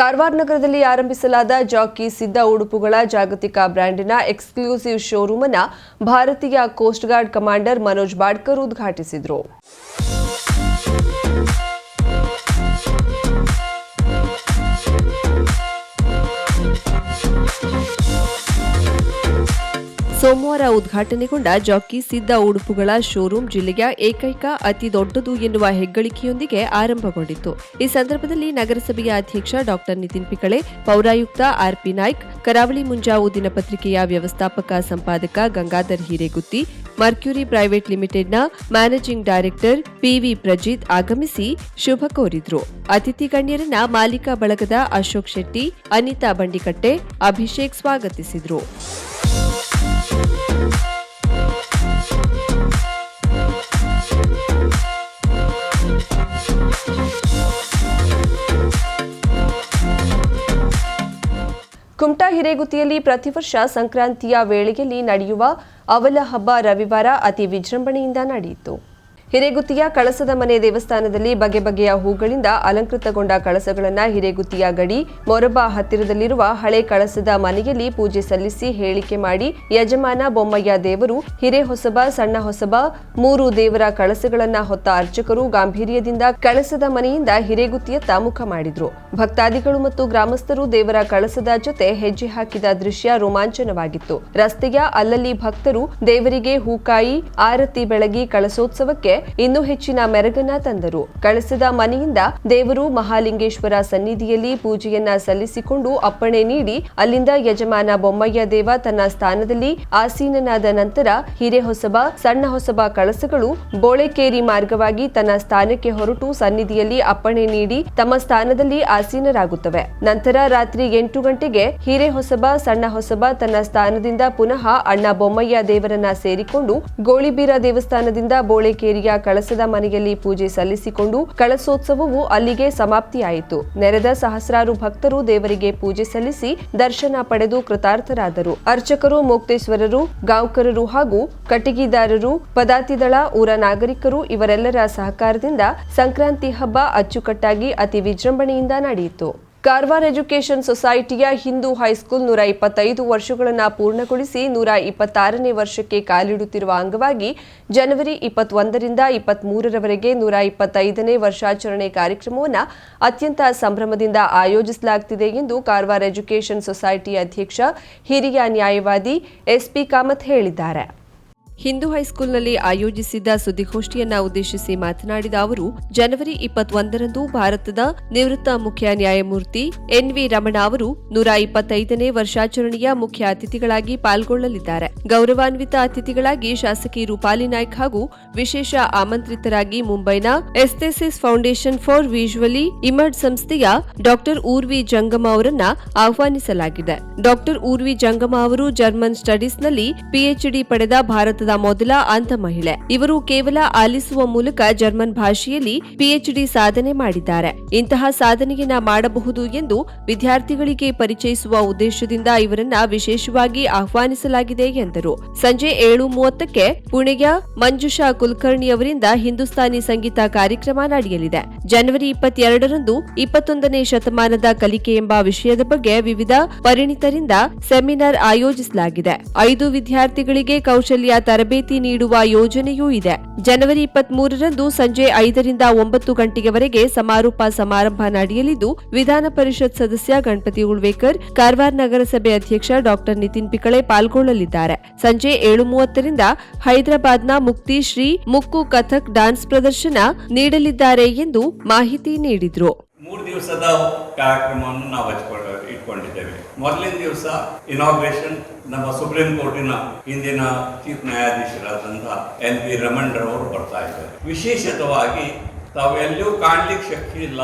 ಕಾರವಾರ ನಗರದಲ್ಲಿ ಆರಂಭಿಸಲಾದ ಜಾಕಿ ಸಿದ್ಧ ಉಡುಪುಗಳ ಜಾಗತಿಕ ಬ್ರ್ಯಾಂಡಿನ ಎಕ್ಸ್ಕ್ಲೂಸಿವ್ ಶೋರೂಮ್ ಅನ್ನ ಭಾರತೀಯ coast guard commander Manoj Badkar ಉದ್ಘಾಟಿಸಿದರು. ಸೋಮವಾರ ಉದ್ಘಾಟನೆಗೊಂಡ ಜಾಕಿ ಸಿದ್ದ ಉಡುಪುಗಳ ಶೋರೂಮ್ ಜಿಲ್ಲೆಯ ಏಕೈಕ ಅತಿ ದೊಡ್ಡದು ಎನ್ನುವ ಹೆಗ್ಗಳಿಕೆಯೊಂದಿಗೆ ಆರಂಭಗೊಂಡಿತ್ತು. ಈ ಸಂದರ್ಭದಲ್ಲಿ ನಗರಸಭೆಯ ಅಧ್ಯಕ್ಷ ಡಾಕ್ಟರ್ ನಿತಿನ್ ಪಿಕಳೆ, ಪೌರಾಯುಕ್ತ ಆರ್ಪಿ ನಾಯ್ಕ್, ಕರಾವಳಿ ಮುಂಜಾವು ದಿನಪತ್ರಿಕೆಯ ವ್ಯವಸ್ಥಾಪಕ ಸಂಪಾದಕ ಗಂಗಾಧರ್ ಹಿರೇಗುತ್ತಿ, ಮರ್ಕ್ಯೂರಿ ಪ್ರೈವೇಟ್ ಲಿಮಿಟೆಡ್ನ ಮ್ಯಾನೇಜಿಂಗ್ ಡೈರೆಕ್ಟರ್ ಪಿವಿ ಪ್ರಜಿತ್ ಆಗಮಿಸಿ ಶುಭ ಕೋರಿದ್ರು. ಅತಿಥಿ ಗಣ್ಯರನ್ನ ಮಾಲೀಕ ಬಳಗದ ಅಶೋಕ್ ಶೆಟ್ಟಿ, ಅನಿತಾ ಬಂಡಿಕಟ್ಟೆ ಅಭಿಷೇಕ್ ಸ್ವಾಗತಿಸಿದ್ರು. ಕುಮಟಾ ಹಿರೇಗುತಿಯಲ್ಲಿ ಪ್ರತಿವರ್ಷ ಸಂಕ್ರಾಂತಿಯ ವೇಳೆಯಲ್ಲಿ ನಡೆಯುವ ಅವಲ ಹಬ್ಬ ರವಿವಾರ ಅತಿ ವಿಜೃಂಭಣೆಯಿಂದ ನಡೆಯಿತು. ಹಿರೇಗುತ್ತಿಯ ಕಳಸದ ಮನೆ ದೇವಸ್ಥಾನದಲ್ಲಿ ಬಗೆ ಬಗೆಯ ಹೂಗಳಿಂದ ಅಲಂಕೃತಗೊಂಡ ಕಳಸಗಳನ್ನು ಹಿರೇಗುತ್ತಿಯ ಗಡಿ, ಮೊರಬ ಹತ್ತಿರದಲ್ಲಿರುವ ಹಳೆ ಕಳಸದ ಮನೆಯಲ್ಲಿ ಪೂಜೆ ಸಲ್ಲಿಸಿ ಹೇಳಿಕೆ ಮಾಡಿ ಯಜಮಾನ ಬೊಮ್ಮಯ್ಯ ದೇವರು ಹಿರೇಹೊಸಬ ಸಣ್ಣ ಹೊಸಬ, ಮೂರು ದೇವರ ಕಳಸಗಳನ್ನ ಹೊತ್ತ ಅರ್ಚಕರು ಗಾಂಭೀರ್ಯದಿಂದ ಕಳಸದ ಮನೆಯಿಂದ ಹಿರೇಗುತ್ತಿಯತ್ತ ಮುಖ ಮಾಡಿದ್ರು. ಭಕ್ತಾದಿಗಳು ಮತ್ತು ಗ್ರಾಮಸ್ಥರು ದೇವರ ಕಳಸದ ಜೊತೆ ಹೆಜ್ಜೆ ಹಾಕಿದ ದೃಶ್ಯ ರೋಮಾಂಚನವಾಗಿತ್ತು. ರಸ್ತೆಯ ಅಲ್ಲಲ್ಲಿ ಭಕ್ತರು ದೇವರಿಗೆ ಹೂಕಾಯಿ, ಆರತಿ ಬೆಳಗಿ ಕಳಸೋತ್ಸವಕ್ಕೆ ಇನ್ನೂ ಹೆಚ್ಚಿನ ಮೆರಗನ್ನ ತಂದರು. ಕಳಸದ ಮನೆಯಿಂದ ದೇವರು ಮಹಾಲಿಂಗೇಶ್ವರ ಸನ್ನಿಧಿಯಲ್ಲಿ ಪೂಜೆಯನ್ನ ಸಲ್ಲಿಸಿಕೊಂಡು ಅಪ್ಪಣೆ ನೀಡಿ ಅಲ್ಲಿಂದ ಯಜಮಾನ ಬೊಮ್ಮಯ್ಯ ದೇವ ತನ್ನ ಸ್ಥಾನದಲ್ಲಿ ಆಸೀನನಾದ ನಂತರ ಹಿರೇಹೊಸಬ, ಸಣ್ಣ ಹೊಸಬ ಕಳಸಗಳು ಬೋಳೆಕೇರಿ ಮಾರ್ಗವಾಗಿ ತನ್ನ ಸ್ಥಾನಕ್ಕೆ ಹೊರಟು ಸನ್ನಿಧಿಯಲ್ಲಿ ಅಪ್ಪಣೆ ನೀಡಿ ತಮ್ಮ ಸ್ಥಾನದಲ್ಲಿ ಆಸೀನರಾಗುತ್ತವೆ. ನಂತರ ರಾತ್ರಿ ಎಂಟು ಗಂಟೆಗೆ ಹಿರೇಹೊಸಬ, ಸಣ್ಣ ಹೊಸಬ ತನ್ನ ಸ್ಥಾನದಿಂದ ಪುನಃ ಅಣ್ಣ ಬೊಮ್ಮಯ್ಯ ದೇವರನ್ನ ಸೇರಿಕೊಂಡು ಗೋಳಿಬೀರ ದೇವಸ್ಥಾನದಿಂದ ಬೋಳೆಕೇರಿಯ ಕಳಸದ ಮನೆಯಲ್ಲಿ ಪೂಜೆ ಸಲ್ಲಿಸಿಕೊಂಡು ಕಳಸೋತ್ಸವವು ಅಲ್ಲಿಗೆ ಸಮಾಪ್ತಿಯಾಯಿತು. ನೆರೆದ ಸಹಸ್ರಾರು ಭಕ್ತರು ದೇವರಿಗೆ ಪೂಜೆ ಸಲ್ಲಿಸಿ ದರ್ಶನ ಪಡೆದು ಕೃತಾರ್ಥರಾದರು. ಅರ್ಚಕರು, ಮುಕ್ತೇಶ್ವರರು, ಗಾಂವ್ಕರರು ಹಾಗೂ ಕಟ್ಟಿಗೆದಾರರು, ಪದಾತಿದಳ, ಊರ ನಾಗರಿಕರು ಇವರೆಲ್ಲರ ಸಹಕಾರದಿಂದ ಸಂಕ್ರಾಂತಿ ಹಬ್ಬ ಅಚ್ಚುಕಟ್ಟಾಗಿ ಅತಿ ವಿಜೃಂಭಣೆಯಿಂದ ನಡೆಯಿತು. ಕಾರವಾರ ಎಜುಕೇಷನ್ ಸೊಸೈಟಿಯ ಹಿಂದೂ ಹೈಸ್ಕೂಲ್ ನೂರ ಇಪ್ಪತ್ತೈದು ವರ್ಷಗಳನ್ನು ಪೂರ್ಣಗೊಳಿಸಿ ನೂರ ಇಪ್ಪತ್ತಾರನೇ ವರ್ಷಕ್ಕೆ ಕಾಲಿಡುತ್ತಿರುವ ಅಂಗವಾಗಿ ಜನವರಿ ಇಪ್ಪತ್ತೊಂದರಿಂದ ಇಪ್ಪತ್ಮೂರರವರೆಗೆ ನೂರ ಇಪ್ಪತ್ತೈದನೇ ವರ್ಷಾಚರಣೆ ಕಾರ್ಯಕ್ರಮವನ್ನು ಅತ್ಯಂತ ಸಂಭ್ರಮದಿಂದ ಆಯೋಜಿಸಲಾಗುತ್ತಿದೆ ಎಂದು ಕಾರವಾರ ಎಜುಕೇಷನ್ ಸೊಸೈಟಿ ಅಧ್ಯಕ್ಷ, ಹಿರಿಯ ನ್ಯಾಯವಾದಿ ಎಸ್ಪಿ ಕಾಮತ್ ಹೇಳಿದ್ದಾರೆ. ಹಿಂದೂ ಹೈಸ್ಕೂಲ್ನಲ್ಲಿ ಆಯೋಜಿಸಿದ್ದ ಸುದ್ದಿಗೋಷ್ಠಿಯನ್ನ ಉದ್ದೇಶಿಸಿ ಮಾತನಾಡಿದ ಅವರು, ಜನವರಿ ಇಪ್ಪತ್ತೊಂದರಂದು ಭಾರತದ ನಿವೃತ್ತ ಮುಖ್ಯ ನ್ಯಾಯಮೂರ್ತಿ ಎನ್ವಿ ರಮಣ ಅವರು ನೂರ ಇಪ್ಪತ್ತೈದನೇ ವರ್ಷಾಚರಣೆಯ ಮುಖ್ಯ ಅತಿಥಿಗಳಾಗಿ ಪಾಲ್ಗೊಳ್ಳಲಿದ್ದಾರೆ. ಗೌರವಾನ್ವಿತ ಅತಿಥಿಗಳಾಗಿ ಶಾಸಕಿ ರೂಪಾಲಿ ನಾಯ್ಕ್ ಹಾಗೂ ವಿಶೇಷ ಆಮಂತ್ರಿತರಾಗಿ ಮುಂಬೈನ Esthesis foundation for visually impaired ಸಂಸ್ಥೆಯ ಡಾಕ್ಟರ್ ಊರ್ವಿ ಜಂಗಮ ಅವರನ್ನ ಆಹ್ವಾನಿಸಲಾಗಿದೆ. ಡಾಕ್ಟರ್ ಊರ್ವಿ ಜಂಗಮ ಅವರು ಜರ್ಮನ್ ಸ್ಟಡೀಸ್ನಲ್ಲಿ ಪಿಎಚ್ಡಿ ಪಡೆದ ಭಾರತದ ಮೊದಲ ಅಂಧ ಮಹಿಳೆ. ಇವರು ಕೇವಲ ಆಲಿಸುವ ಮೂಲಕ ಜರ್ಮನ್ ಭಾಷೆಯಲ್ಲಿ ಪಿಎಚ್ಡಿ ಸಾಧನೆ ಮಾಡಿದ್ದಾರೆ. ಇಂತಹ ಸಾಧನೆಯನ್ನ ಮಾಡಬಹುದು ಎಂದು ವಿದ್ಯಾರ್ಥಿಗಳಿಗೆ ಪರಿಚಯಿಸುವ ಉದ್ದೇಶದಿಂದ ಇವರನ್ನ ವಿಶೇಷವಾಗಿ ಆಹ್ವಾನಿಸಲಾಗಿದೆ ಎಂದರು. ಸಂಜೆ ಏಳು ಮೂವತ್ತಕ್ಕೆ ಪುಣೆಯ ಮಂಜುಷಾ ಕುಲಕರ್ಣಿ ಅವರಿಂದ ಹಿಂದೂಸ್ತಾನಿ ಸಂಗೀತ ಕಾರ್ಯಕ್ರಮ ನಡೆಯಲಿದೆ. ಜನವರಿ ಇಪ್ಪತ್ತೆರಡರಂದು ಇಪ್ಪತ್ತೊಂದನೇ ಶತಮಾನದ ಕಲಿಕೆ ಎಂಬ ವಿಷಯದ ಬಗ್ಗೆ ವಿವಿಧ ಪರಿಣಿತರಿಂದ ಸೆಮಿನಾರ್ ಆಯೋಜಿಸಲಾಗಿದೆ. ಐದು ವಿದ್ಯಾರ್ಥಿಗಳಿಗೆ ಕೌಶಲ್ಯ ತರಬೇತಿ ನೀಡುವ ಯೋಜನೆಯೂ ಇದೆ. ಜನವರಿ ಇಪ್ಪತ್ಮೂರರಂದು ಸಂಜೆ ಐದರಿಂದ ಒಂಬತ್ತು ಗಂಟೆಯವರೆಗೆ ಸಮಾರೋಪ ಸಮಾರಂಭ ನಡೆಯಲಿದ್ದು, ವಿಧಾನ ಪರಿಷತ್ ಸದಸ್ಯ ಗಣಪತಿ ಉಳ್ವೇಕರ್, ಕಾರವಾರ ನಗರಸಭೆ ಅಧ್ಯಕ್ಷ ಡಾಕ್ಟರ್ ನಿತಿನ್ ಪಿಕಳೆ ಪಾಲ್ಗೊಳ್ಳಲಿದ್ದಾರೆ. ಸಂಜೆ ಏಳು ಮೂವತ್ತರಿಂದ ಹೈದರಾಬಾದ್ನ ಮುಕ್ತಿ ಶ್ರೀ ಮುಕ್ಕು ಕಥಕ್ ಡಾನ್ಸ್ ಪ್ರದರ್ಶನ ನೀಡಲಿದ್ದಾರೆ ಎಂದು ಮಾಹಿತಿ ನೀಡಿದ್ರು. ಮೂರು ದಿವಸದ ಕಾರ್ಯಕ್ರಮವನ್ನು ನಾವು ಹಚ್ಕೊಂಡು ಇಟ್ಕೊಂಡಿದ್ದೇವೆ. ಮೊದಲಿನ ದಿವಸ ಇನಾಗ್ರೇಷನ್ ನಮ್ಮ ಸುಪ್ರೀಂ ಕೋರ್ಟಿನ ಹಿಂದಿನ ಚೀಫ್ ನ್ಯಾಯಾಧೀಶರಾದಂತಹ ಎನ್ ಪಿ ರಮಣ್ ರವರು ಬರ್ತಾ ಇದ್ದಾರೆ. ವಿಶೇಷತವಾಗಿ ತಾವು ಎಲ್ಲಿಯೂ ಕಾಣ್ಲಿಕ್ಕೆ ಶಕ್ತಿ ಇಲ್ಲ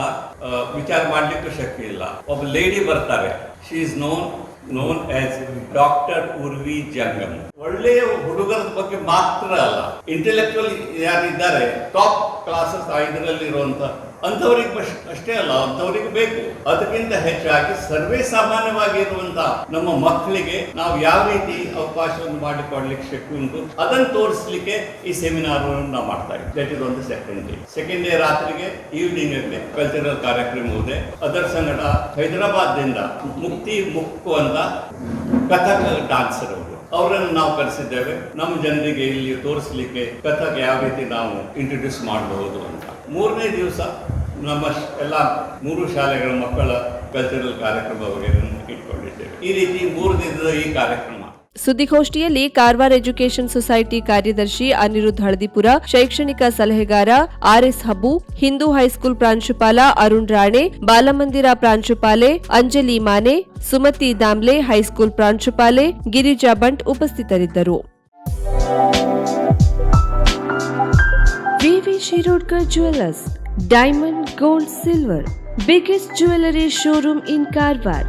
ವಿಚಾರ ಮಾಡ್ಲಿಕ್ಕೂ ಶಕ್ತಿ ಇಲ್ಲ. ಒಬ್ಬ ಲೇಡಿ ಬರ್ತಾರೆ. She is known known as doctor Urvi Jangam ಒಳ್ಳೆಯ ಹುಡುಗರ ಬಗ್ಗೆ ಮಾತ್ರ ಅಲ್ಲ ಇಂಟೆಲೆಕ್ಚುಯಲ್ ಯಾರಿದ್ದಾರೆ ಟಾಪ್ ಕ್ಲಾಸಸ್ ಐದರಲ್ಲಿ ಅಂಥವ್ರಿಗೆ ಅಷ್ಟೇ ಅಲ್ಲ, ಅಂಥವ್ರಿಗೆ ಬೇಕು. ಅದಕ್ಕಿಂತ ಹೆಚ್ಚಾಗಿ ಸರ್ವೇ ಸಾಮಾನ್ಯವಾಗಿರುವಂತ ನಮ್ಮ ಮಕ್ಕಳಿಗೆ ನಾವು ಯಾವ ರೀತಿ ಅವಕಾಶವನ್ನು ಮಾಡಿಕೊಡ್ಲಿಕ್ಕೆ ಶಕ್ತಿ ಉಂಟು, ಅದನ್ನು ತೋರಿಸ್ಲಿಕ್ಕೆ ಈ ಸೆಮಿನಾರ್ ನಾವು ಮಾಡ್ತಾ ಇದ್ದೀವಿ. ದಟ್ ಇಸ್ ಒಂದು ಸೆಕೆಂಡ್ ಡೇ ಸೆಕೆಂಡ್ ಡೇ ರಾತ್ರಿಗೆ ಈವ್ನಿಂಗ್ ಅಲ್ಲಿ ಕಲ್ಚರಲ್ ಕಾರ್ಯಕ್ರಮ ಇದೆ. ಅದರ ಸಂಗಡ ಹೈದರಾಬಾದ್ದಿಂದ ಮುಕ್ತಿ ಮುಕ್ಕು ಅಂತ ಕಥಕ್ ಡಾನ್ಸರ್ ಅವರು ಅವರನ್ನು ನಾವು ಕರೆಸಿದ್ದೇವೆ. ನಮ್ಮ ಜನರಿಗೆ ಇಲ್ಲಿ ತೋರಿಸಲಿಕ್ಕೆ ಕಥಕ್ ಯಾವ ರೀತಿ ನಾವು ಇಂಟ್ರೊಡ್ಯೂಸ್ ಮಾಡಬಹುದು ಅಂತ. ಮೂರನೇ ದಿವಸ ನಮ್ಮ ಎಲ್ಲ ಮೂರು ಶಾಲೆಗಳ ಮಕ್ಕಳ ಕಲ್ಚರಲ್ ಕಾರ್ಯಕ್ರಮ ಬಗ್ಗೆ ಇಟ್ಕೊಂಡಿದ್ದೇವೆ. ಈ ರೀತಿ ಮೂರು ದಿನದ ಈ ಕಾರ್ಯಕ್ರಮ ಸುದ್ದಿಗೋಷ್ಠಿಯಲ್ಲಿ ಕಾರವಾರ ಎಜುಕೇಷನ್ ಸೊಸೈಟಿ ಕಾರ್ಯದರ್ಶಿ ಅನಿರುದ್ಧ ಹಳದಿಪುರ, ಶೈಕ್ಷಣಿಕ ಸಲಹೆಗಾರ ಆರ್ಎಸ್ ಹಬ್ಬು, ಹಿಂದೂ ಹೈಸ್ಕೂಲ್ ಪ್ರಾಂಶುಪಾಲ ಅರುಣ್ ರಾಣೆ, ಬಾಲಮಂದಿರ ಪ್ರಾಂಶುಪಾಲೆ ಅಂಜಲಿ ಮಾನೆ, ಸುಮತಿ ದಾಮ್ಲೆ ಹೈಸ್ಕೂಲ್ ಪ್ರಾಂಶುಪಾಲೆ ಗಿರಿಜಾ ಬಂಟ್ ಉಪಸ್ಥಿತರಿದ್ದರು. VV Shirodkar jewellers diamond, gold, silver, biggest jewellery showroom in Karwar.